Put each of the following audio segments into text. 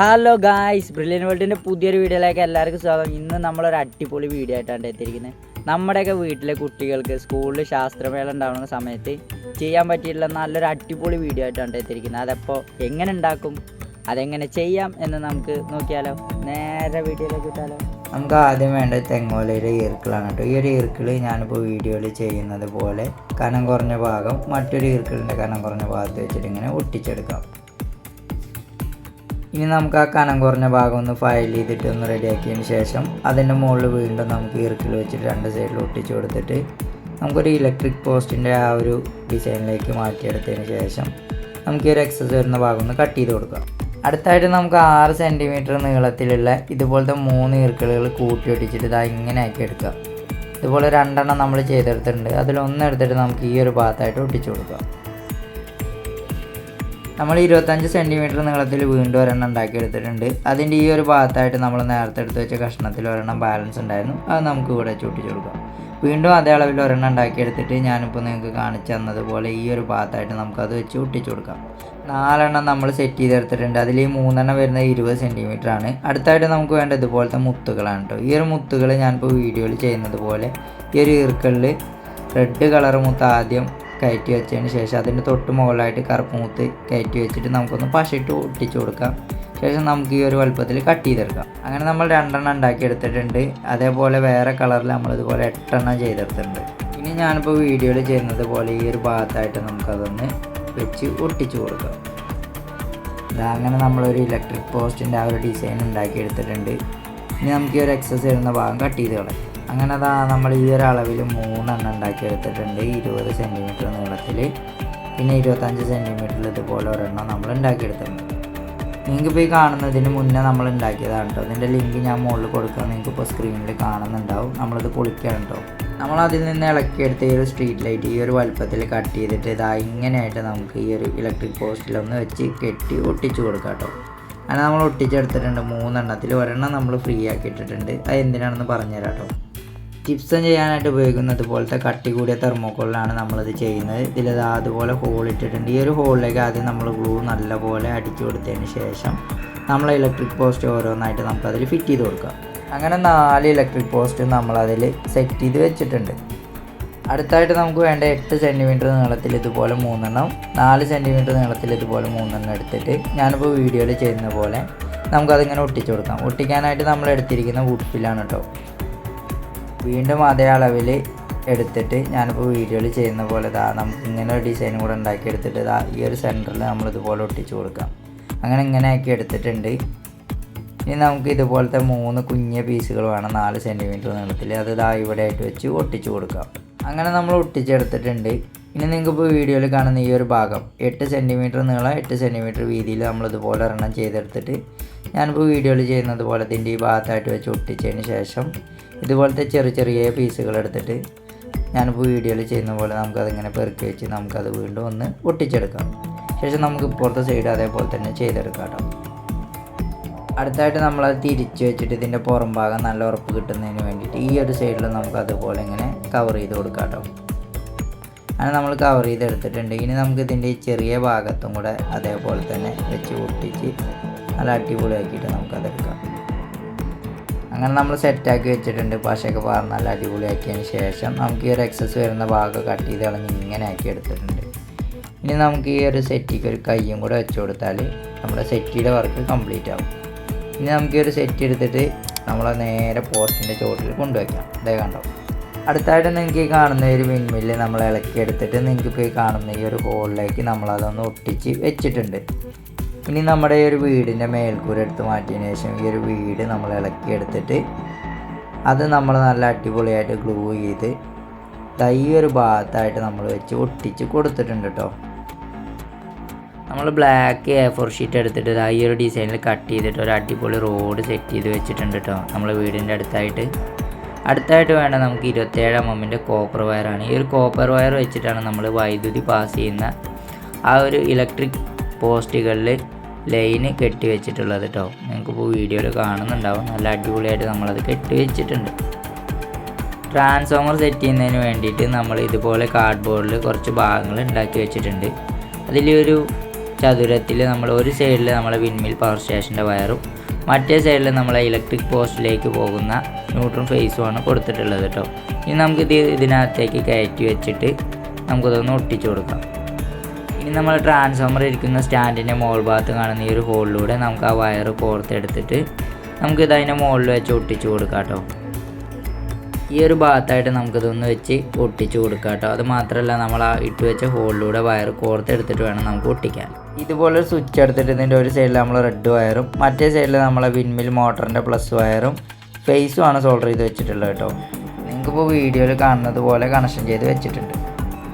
Hello guys brilliant വേൾഡിന്റെ പുതിയൊരു വീഡിയോയിലേക്ക് എല്ലാവർക്കും സ്വാഗതം. ഇന്ന് നമ്മളൊരു അടിപൊളി വീഡിയോ ആയിട്ടാണ് എത്തിയിരിക്കുന്നത്. നമ്മുടെയൊക്കെ വീട്ടിലെ കുട്ടികൾക്ക് സ്കൂളിൽ ശാസ്ത്രമേള ഉണ്ടാവുന്ന സമയത്ത് ചെയ്യാൻ പറ്റിയിട്ടുള്ള നല്ലൊരു അടിപൊളി വീഡിയോ ആയിട്ടാണ് എത്തിയിരിക്കുന്നത്. അതപ്പോൾ എങ്ങനെ ഉണ്ടാക്കും അതെങ്ങനെ ചെയ്യാം എന്ന് നമുക്ക് നോക്കിയാലോ. നേരെ വീഡിയോയിലേക്ക് ഇട്ടാലോ. നമുക്ക് ആദ്യം വേണ്ടത് തെങ്ങോലയുടെ ഈർക്കിളാണ് കേട്ടോ. ഈ ഒരു ഈർക്കിൾ ഞാനിപ്പോൾ വീഡിയോയിൽ ചെയ്യുന്നത് പോലെ കനം കുറഞ്ഞ ഭാഗം മറ്റൊരു ഈർക്കിളിന്റെ കനം കുറഞ്ഞ ഭാഗത്ത് വെച്ചിട്ട് ഇങ്ങനെ ഒട്ടിച്ചെടുക്കാം. ഇനി നമുക്ക് ആ കനം കുറഞ്ഞ ഭാഗം ഒന്ന് ഫയൽ ചെയ്തിട്ട് ഒന്ന് റെഡിയാക്കിയതിന് ശേഷം അതിന്റെ മുകളിൽ വീണ്ടും നമുക്ക് ഇറുക്കിൽ വെച്ചിട്ട് രണ്ട് സൈഡിൽ ഒട്ടിച്ചു കൊടുത്തിട്ട് നമുക്കൊരു ഇലക്ട്രിക് പോസ്റ്റിന്റെ ആ ഒരു ഡിസൈനിലേക്ക് മാറ്റിയെടുത്തതിന് ശേഷം നമുക്ക് ഈ ഒരു എക്സസ് വരുന്ന ഭാഗം ഒന്ന് കട്ട് ചെയ്ത് കൊടുക്കാം. അടുത്തായിട്ട് നമുക്ക് ആറ് സെന്റിമീറ്റർ നീളത്തിലുള്ള ഇതുപോലത്തെ മൂന്ന് ഈർക്കിളുകൾ കൂട്ടി ഒട്ടിച്ചിട്ട് ഇതാ ഇങ്ങനെ ആക്കി എടുക്കുക ഇതുപോലെ രണ്ടെണ്ണം നമ്മൾ ചെയ്തെടുത്തിട്ടുണ്ട്. അതിലൊന്നെടുത്തിട്ട് നമുക്ക് ഈ ഒരു ഭാഗത്തായിട്ട് ഒട്ടിച്ചു കൊടുക്കാം. നമ്മൾ ഇരുപത്തഞ്ച് സെന്റിമീറ്റർ നീളത്തിൽ വീണ്ടും ഒരെണ്ണം ഉണ്ടാക്കിയെടുത്തിട്ടുണ്ട്. അതിന്റെ ഈ ഒരു ഭാഗത്തായിട്ട് നമ്മൾ നേരത്തെ എടുത്ത് വെച്ച കഷ്ണത്തിൽ ഒരെണ്ണം ബാലൻസ് ഉണ്ടായിരുന്നു. അത് നമുക്ക് ഇവിടെ ചൂട്ടിച്ച് കൊടുക്കാം. വീണ്ടും അതേ അളവിൽ ഒരെണ്ണം ഉണ്ടാക്കിയെടുത്തിട്ട് ഞാനിപ്പോൾ നിങ്ങൾക്ക് കാണിച്ചു തന്നതുപോലെ ഈ ഒരു ഭാഗത്തായിട്ട് നമുക്കത് വെച്ച് ഒട്ടിച്ചു കൊടുക്കാം. നാലെണ്ണം നമ്മൾ സെറ്റ് ചെയ്തെടുത്തിട്ടുണ്ട്. അതിൽ ഈ മൂന്നെണ്ണം വരുന്നത് ഇരുപത് സെന്റിമീറ്റർ ആണ്. അടുത്തായിട്ട് നമുക്ക് വേണ്ട ഇതുപോലത്തെ മുത്തുകളാണ് കേട്ടോ. ഈ ഒരു മുത്തുകൾ ഞാനിപ്പോൾ വീഡിയോയിൽ ചെയ്യുന്നത് പോലെ ഈ ഒരു ഈർക്കലിൽ റെഡ് കളർ മുത്ത് ആദ്യം കയറ്റി വെച്ചതിന് ശേഷം അതിന്റെ തൊട്ട് മുകളിലായിട്ട് കറുപ്പ് മുത്ത് കയറ്റി വെച്ചിട്ട് നമുക്കൊന്ന് പശയിട്ട് ഒട്ടിച്ചു കൊടുക്കാം. ശേഷം നമുക്ക് ഈ ഒരു വലുപ്പത്തിൽ കട്ട് ചെയ്തെടുക്കാം. അങ്ങനെ നമ്മൾ രണ്ടെണ്ണം ഉണ്ടാക്കി എടുത്തിട്ടുണ്ട്. അതേപോലെ വേറെ കളറിൽ നമ്മൾ ഇതുപോലെ എട്ടെണ്ണം ചെയ്തെടുത്തിട്ടുണ്ട്. ഇനി ഞാനിപ്പോൾ വീഡിയോയിൽ ചെയ്യുന്നത് പോലെ ഈ ഒരു ഭാഗത്തായിട്ട് നമുക്കതൊന്ന് വെച്ച് ഒട്ടിച്ചു കൊടുക്കാം. അങ്ങനെ നമ്മളൊരു ഇലക്ട്രിക് പോസ്റ്റിന്റെ ആ ഒരു ഡിസൈൻ ഉണ്ടാക്കി എടുത്തിട്ടുണ്ട്. ഇനി നമുക്ക് ഈ ഒരു എക്സസ് ചെയ്യുന്ന ഭാഗം കട്ട് ചെയ്ത് കളയാം. അങ്ങനെ അതാ നമ്മൾ ഈ ഒരു അളവിൽ മൂന്നെണ്ണം ഉണ്ടാക്കി എടുത്തിട്ടുണ്ട്. ഇരുപത് സെന്റിമീറ്റർ നീളത്തിൽ പിന്നെ ഇരുപത്തഞ്ച് സെന്റിമീറ്ററിൽ ഇതുപോലെ ഒരെണ്ണം നമ്മൾ ഉണ്ടാക്കിയെടുത്തിട്ടുണ്ട് നിങ്ങൾക്ക് ഇപ്പോൾ ഈ കാണുന്നതിന് മുന്നേ നമ്മൾ ഉണ്ടാക്കിയതാണ് കേട്ടോ ഇതിന്റെ ലിങ്ക് ഞാൻ മുകളിൽ കൊടുക്കുക നിങ്ങൾക്ക് ഇപ്പോൾ സ്ക്രീനിൽ കാണുന്നുണ്ടാവും. നമ്മളിത് പൊളിക്കുകയാണ് കേട്ടോ നമ്മൾ അതിൽ നിന്ന് ഇളക്കിയെടുത്ത ഈ ഒരു സ്ട്രീറ്റ് ലൈറ്റ് ഈ ഒരു വലുപ്പത്തിൽ കട്ട് ചെയ്തിട്ട് ഇതാ ഇങ്ങനെയായിട്ട് നമുക്ക് ഈ ഒരു ഇലക്ട്രിക് പോസ്റ്റിലൊന്ന് വെച്ച് കെട്ടി ഒട്ടിച്ചു കൊടുക്കാം കേട്ടോ അങ്ങനെ നമ്മൾ ഒട്ടിച്ചെടുത്തിട്ടുണ്ട് മൂന്നെണ്ണത്തിൽ ഒരെണ്ണം നമ്മൾ ഫ്രീ ആക്കിയിട്ടിട്ടുണ്ട്. അത് എന്തിനാണെന്ന് പറഞ്ഞുതരാം കേട്ടോ ടിപ്സം ചെയ്യാനായിട്ട് ഉപയോഗിക്കുന്നത് പോലത്തെ കട്ടി കൂടിയ തെർമോക്കോളിലാണ് നമ്മളിത് ചെയ്യുന്നത്. ഇതിലത് അതുപോലെ ഹോൾ ഇട്ടിട്ടുണ്ട്. ഈ ഒരു ഹോളിലേക്ക് ആദ്യം നമ്മൾ ഗ്ലൂ നല്ലപോലെ അടിച്ചു കൊടുത്തതിന് ശേഷം നമ്മൾ ഇലക്ട്രിക് പോസ്റ്റ് ഓരോന്നായിട്ട് നമുക്കതിൽ ഫിറ്റ് ചെയ്ത് കൊടുക്കാം. അങ്ങനെ നാല് ഇലക്ട്രിക് പോസ്റ്റ് നമ്മളതിൽ സെറ്റ് ചെയ്ത് വെച്ചിട്ടുണ്ട്. അടുത്തായിട്ട് നമുക്ക് വേണ്ട എട്ട് സെന്റിമീറ്റർ നീളത്തിൽ ഇതുപോലെ മൂന്നെണ്ണം നാല് സെന്റിമീറ്റർ നീളത്തിൽ ഇതുപോലെ മൂന്നെണ്ണം എടുത്തിട്ട് ഞാനിപ്പോൾ വീഡിയോയിൽ ചെയ്യുന്ന പോലെ നമുക്കതിങ്ങനെ ഒട്ടിച്ചു കൊടുക്കാം. ഒട്ടിക്കാനായിട്ട് നമ്മൾ എടുത്തിരിക്കുന്ന വുഡ് ഫില്ലാണ് കേട്ടോ വീണ്ടും അതേ അളവിൽ എടുത്തിട്ട് ഞാനിപ്പോൾ വീഡിയോയിൽ ചെയ്യുന്ന പോലെ ഇതാ നമുക്ക് ഇങ്ങനെ ഒരു ഡിസൈൻ കൂടെ ഉണ്ടാക്കി എടുത്തിട്ട് ഇതാ ഈ ഒരു സെന്ററിൽ നമ്മൾ ഇതുപോലെ ഒട്ടിച്ചു കൊടുക്കാം. അങ്ങനെ ഇങ്ങനെ ആക്കി എടുത്തിട്ടുണ്ട്. ഇനി നമുക്ക് ഇതുപോലത്തെ മൂന്ന് കുഞ്ഞ പീസുകൾ വേണം നാല് സെന്റിമീറ്റർ നീളത്തിൽ അത് ഇതാ ഇവിടെ ആയിട്ട് വെച്ച് ഒട്ടിച്ചു കൊടുക്കാം. അങ്ങനെ നമ്മൾ ഒട്ടിച്ചെടുത്തിട്ടുണ്ട്. ഇനി നിങ്ങൾക്ക് ഇപ്പോൾ വീഡിയോയിൽ കാണുന്ന ഈ ഒരു ഭാഗം എട്ട് സെന്റിമീറ്റർ നീളം എട്ട് സെന്റിമീറ്റർ വീതിയിൽ നമ്മൾ ഇതുപോലെ ഒരെണ്ണം ചെയ്തെടുത്തിട്ട് ഞാനിപ്പോൾ വീഡിയോയിൽ ചെയ്യുന്നത് പോലെ ഇതിന്റെ ഈ ഭാഗത്തായിട്ട് വെച്ച് ഒട്ടിച്ചതിന് ശേഷം ഇതുപോലത്തെ ചെറിയ ചെറിയ പീസുകൾ എടുത്തിട്ട് ഞാനിപ്പോൾ വീഡിയോയിൽ ചെയ്യുന്ന പോലെ നമുക്കതിങ്ങനെ പെറുക്കി വെച്ച് നമുക്കത് വീണ്ടും ഒന്ന് ഒട്ടിച്ചെടുക്കാം. ശേഷം നമുക്ക് ഇപ്പുറത്തെ സൈഡ് അതേപോലെ തന്നെ ചെയ്തെടുക്കാം കേട്ടോ. അടുത്തായിട്ട് നമ്മളത് തിരിച്ച് വെച്ചിട്ട് ഇതിന്റെ പുറം ഭാഗം നല്ല ഉറപ്പ് കിട്ടുന്നതിന് വേണ്ടിയിട്ട് ഈ ഒരു സൈഡിൽ നമുക്ക് അതുപോലെ ഇങ്ങനെ കവർ ചെയ്ത് കൊടുക്കാം കേട്ടോ. അങ്ങനെ നമ്മൾ കവർ ചെയ്തെടുത്തിട്ടുണ്ട്. ഇനി നമുക്ക് ഇതിന്റെ ഈ ചെറിയ ഭാഗത്തും കൂടെ അതേപോലെ തന്നെ വെച്ച് ഒട്ടിച്ച് നല്ല അടിപൊളിയാക്കിയിട്ട് നമുക്കതെടുക്കാം. അങ്ങനെ നമ്മൾ സെറ്റാക്കി വെച്ചിട്ടുണ്ട്. പശയൊക്കെ പാർന്ന് നല്ല അടിപൊളിയാക്കിയതിന് ശേഷം നമുക്ക് ഈ ഒരു എക്സസ് വരുന്ന ഭാഗം കട്ട് ചെയ്ത് കളഞ്ഞ് ഇങ്ങനെ ആക്കി എടുത്തിട്ടുണ്ട്. ഇനി നമുക്ക് ഈ ഒരു സെറ്റിക്ക് ഒരു കയ്യും കൂടെ വെച്ച് കൊടുത്താൽ നമ്മുടെ സെറ്റിയുടെ വർക്ക് കംപ്ലീറ്റ് ആകും ഇനി നമുക്ക് ഈ ഒരു സെറ്റ് എടുത്തിട്ട് നമ്മളെ നേരെ പോസ്റ്റിന്റെ ചോട്ടിൽ കൊണ്ടുവയ്ക്കാം. ഇതേ കണ്ടോ? അടുത്തായിട്ട് നിങ്ങൾക്ക് ഈ കാണുന്ന ഒരു വിൻമില്ല് നമ്മൾ ഇളക്കി എടുത്തിട്ട് നിങ്ങൾക്ക് ഇപ്പോൾ ഈ കാണുന്ന ഈ ഒരു ഹോളിലേക്ക് നമ്മളതൊന്ന് ഒട്ടിച്ച് വെച്ചിട്ടുണ്ട്. ഇനി നമ്മുടെ ഈ ഒരു വീടിന്റെ മേൽക്കൂര എടുത്ത് മാറ്റിയതിന് ശേഷം ഈ ഒരു വീട് നമ്മൾ ഇളക്കി എടുത്തിട്ട് അത് നമ്മൾ നല്ല അടിപൊളിയായിട്ട് ഗ്ലൂ ചെയ്ത് ഈ ഒരു ഭാഗത്തായിട്ട് നമ്മൾ വെച്ച് ഒട്ടിച്ച് കൊടുത്തിട്ടുണ്ട് കേട്ടോ. നമ്മൾ ബ്ലാക്ക് എ ഫോർ ഷീറ്റ് എടുത്തിട്ട് ഈ ഒരു ഡിസൈനിൽ കട്ട് ചെയ്തിട്ട് ഒരു അടിപൊളി റോഡ് സെറ്റ് ചെയ്ത് വെച്ചിട്ടുണ്ട് കേട്ടോ നമ്മൾ വീടിന്റെ അടുത്തായിട്ട്. അടുത്തായിട്ട് വേണ്ട നമുക്ക് ഇരുപത്തേഴ് എമ്മിന്റെ കോപ്പർ വയറാണ് ഈ ഒരു കോപ്പർ വയർ വെച്ചിട്ടാണ് നമ്മൾ വൈദ്യുതി പാസ് ചെയ്യുന്ന ആ ഒരു ഇലക്ട്രിക് പോസ്റ്റുകളിൽ ലൈന് കെട്ടി വെച്ചിട്ടുള്ളത് കേട്ടോ നിങ്ങൾക്കിപ്പോൾ വീഡിയോയിൽ കാണുന്നുണ്ടാവും. നല്ല അടിപൊളിയായിട്ട് നമ്മളത് കെട്ടി വെച്ചിട്ടുണ്ട്. ട്രാൻസ്ഫോമർ സെറ്റ് ചെയ്യുന്നതിന് വേണ്ടിയിട്ട് നമ്മൾ ഇതുപോലെ കാർഡ്ബോർഡിൽ കുറച്ച് ഭാഗങ്ങൾ ഉണ്ടാക്കി വെച്ചിട്ടുണ്ട്. അതിലൊരു ചതുരത്തിൽ നമ്മൾ ഒരു സൈഡിൽ നമ്മളെ വിൻമിൽ പവർ സ്റ്റേഷന്റെ വയറും മറ്റേ സൈഡിൽ നമ്മളെ ഇലക്ട്രിക് പോസ്റ്റിലേക്ക് പോകുന്ന ന്യൂട്രൺ ആണ് കൊടുത്തിട്ടുള്ളത് കേട്ടോ ഇനി നമുക്കിത് ഇത് ഇതിനകത്തേക്ക് കയറ്റി വെച്ചിട്ട് നമുക്കിതൊന്ന് ഒട്ടിച്ചു കൊടുക്കാം. ഇനി നമ്മൾ ട്രാൻസ്ഫോമർ ഇരിക്കുന്ന സ്റ്റാൻഡിന്റെ മുകൾ ഭാഗത്ത് കാണുന്ന ഈ ഒരു ഹോളിലൂടെ നമുക്ക് ആ വയർ കോർത്തെടുത്തിട്ട് നമുക്ക് അതിന്റെ മുകളിൽ വെച്ച് ഒട്ടിച്ചു കൊടുക്കാം കേട്ടോ ഈ ഒരു ഭാഗത്തായിട്ട് നമുക്കിതൊന്ന് വെച്ച് ഒട്ടിച്ചു കൊടുക്കാം കേട്ടോ അത് മാത്രമല്ല നമ്മൾ ആ ഇട്ട് വെച്ച ഹോളിലൂടെ വയർ കോർത്തെടുത്തിട്ട് വേണം നമുക്ക് ഒട്ടിക്കാൻ. ഇതുപോലെ സ്വിച്ച് എടുത്തിട്ട് ഇതിന്റെ ഒരു സൈഡിൽ നമ്മൾ റെഡ് വയറും മറ്റേ സൈഡിൽ നമ്മളെ വിൻമിൽ മോട്ടറിന്റെ പ്ലസ് വയറും ഫേസും ആണ് സോൾഡർ ചെയ്ത് വെച്ചിട്ടുള്ളത് കേട്ടോ നിങ്ങൾക്കിപ്പോൾ വീഡിയോയിൽ കാണുന്നത് പോലെ കണക്ഷൻ ചെയ്ത് വെച്ചിട്ടുണ്ട്.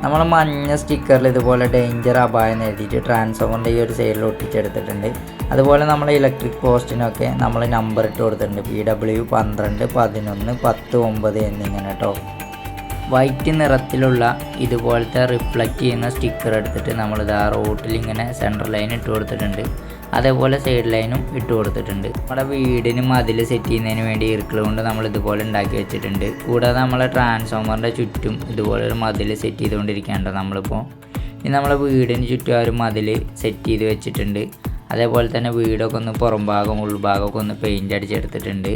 നമ്മൾ മഞ്ഞ സ്റ്റിക്കറിൽ ഇതുപോലെ ഡേഞ്ചർ അപായം എഴുതിയിട്ട് ട്രാൻസ്ഫോമറിന്റെ ഈ ഒരു സൈഡിൽ ഒട്ടിച്ചെടുത്തിട്ടുണ്ട്. അതുപോലെ നമ്മൾ ഇലക്ട്രിക് പോസ്റ്റിനൊക്കെ നമ്മൾ നമ്പർ ഇട്ട് കൊടുത്തിട്ടുണ്ട്. പി ഡബ്ല്യു പന്ത്രണ്ട് പതിനൊന്ന് പത്ത് ഒമ്പത് എന്നിങ്ങനെ കേട്ടോ വൈറ്റ് നിറത്തിലുള്ള ഇതുപോലത്തെ റിഫ്ലക്റ്റ് ചെയ്യുന്ന സ്റ്റിക്കർ എടുത്തിട്ട് നമ്മളിത് ആ റോട്ടിൽ ഇങ്ങനെ സെൻട്രൽ ലൈൻ ഇട്ട് കൊടുത്തിട്ടുണ്ട്. അതേപോലെ സൈഡ് ലൈനും ഇട്ട് കൊടുത്തിട്ടുണ്ട്. നമ്മുടെ വീടിന് മതിൽ സെറ്റ് ചെയ്യുന്നതിന് വേണ്ടി ഇറുക്കൾ കൊണ്ട് നമ്മൾ ഇതുപോലെ ഉണ്ടാക്കി വെച്ചിട്ടുണ്ട്. കൂടാതെ നമ്മളെ ട്രാൻസ്ഫോമറിന്റെ ചുറ്റും ഇതുപോലെ ഒരു മതിൽ സെറ്റ് ചെയ്തുകൊണ്ടിരിക്കുകയാണ് നമ്മളിപ്പോൾ ഇനി നമ്മളെ വീടിന് ചുറ്റും ആ ഒരു മതിൽ സെറ്റ് ചെയ്ത് വെച്ചിട്ടുണ്ട്. അതേപോലെ തന്നെ വീടൊക്കെ ഒന്ന് പുറംഭാഗം ഉൾഭാഗമൊക്കെ ഒന്ന് പെയിന്റ് അടിച്ചെടുത്തിട്ടുണ്ട്.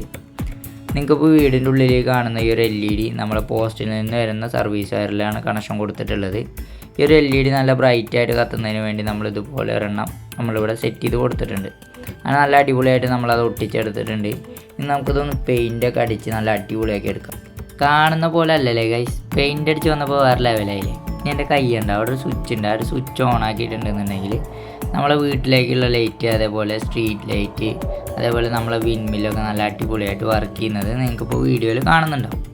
നിങ്ങൾക്കിപ്പോൾ വീടിന്റെ ഉള്ളിലേക്ക് കാണുന്ന ഈ ഒരു എൽ ഇ ഡി നമ്മളെ പോസ്റ്റിൽ നിന്ന് വരുന്ന സർവീസ് വയറിലാണ് കണക്ഷൻ കൊടുത്തിട്ടുള്ളത്. ഈ ഒരു എൽ ഇ ഡി നല്ല ബ്രൈറ്റായിട്ട് കത്തുന്നതിന് വേണ്ടി നമ്മൾ ഇതുപോലെ ഒരെണ്ണം നമ്മളിവിടെ സെറ്റ് ചെയ്ത് കൊടുത്തിട്ടുണ്ട്. അങ്ങനെ നല്ല അടിപൊളിയായിട്ട് നമ്മളത് ഒട്ടിച്ചെടുത്തിട്ടുണ്ട്. ഇനി നമുക്കിതൊന്ന് പെയിന്റൊക്കെ അടിച്ച് നല്ല അടിപൊളിയാക്കി എടുക്കാം. കാണുന്ന പോലെ അല്ലല്ലേ ഗൈസ് പെയിന്റ് അടിച്ച് വന്നപ്പോൾ വേറെ ലെവലായില്ലേ എന്റെ കൈയുണ്ട് അവിടെ ഒരു സ്വിച്ച് ഉണ്ട്. ആ ഒരു സ്വിച്ച് ഓൺ ആക്കിയിട്ടുണ്ടെന്നുണ്ടെങ്കിൽ നമ്മളെ വീട്ടിലേക്കുള്ള ലൈറ്റ് അതേപോലെ സ്ട്രീറ്റ് ലൈറ്റ് അതേപോലെ നമ്മളെ വിൻമില്ലൊക്കെ നല്ല അടിപൊളിയായിട്ട് വർക്ക് ചെയ്യുന്നത് നിങ്ങൾക്കിപ്പോൾ വീഡിയോയിൽ കാണുന്നുണ്ടാവും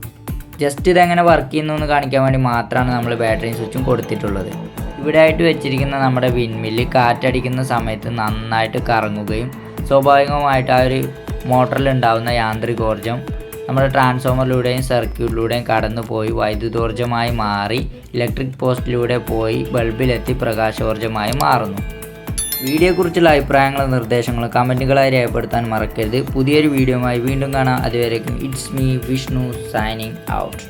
ജസ്റ്റ് ഇതെങ്ങനെ വർക്ക് ചെയ്യുന്നു എന്ന് കാണിക്കാൻ വേണ്ടി മാത്രമാണ് നമ്മൾ ബാറ്ററി സ്വിച്ചും കൊടുത്തിട്ടുള്ളത്. ഇവിടെ ആയിട്ട് വെച്ചിരിക്കുന്ന നമ്മുടെ വിൻമില്ല് കാറ്റടിക്കുന്ന സമയത്ത് നന്നായിട്ട് കറങ്ങുകയും സ്വാഭാവികമായിട്ട് ആ ഒരു മോട്ടറിൽ ഉണ്ടാകുന്ന യാന്ത്രികോർജം നമ്മുടെ ട്രാൻസ്ഫോമറിലൂടെയും സർക്യൂട്ടിലൂടെയും കടന്നു പോയി വൈദ്യുതോർജമായി മാറി ഇലക്ട്രിക് പോസ്റ്റിലൂടെ പോയി ബൾബിലെത്തി പ്രകാശോർജമായി മാറുന്നു. വീഡിയോയെക്കുറിച്ചുള്ള അഭിപ്രായങ്ങളും നിർദ്ദേശങ്ങളും കമന്റുകളായി രേഖപ്പെടുത്താൻ മറക്കരുത്. പുതിയൊരു വീഡിയോയുമായി വീണ്ടും കാണാം. അതുവരേക്കും it's me Vishnu signing out.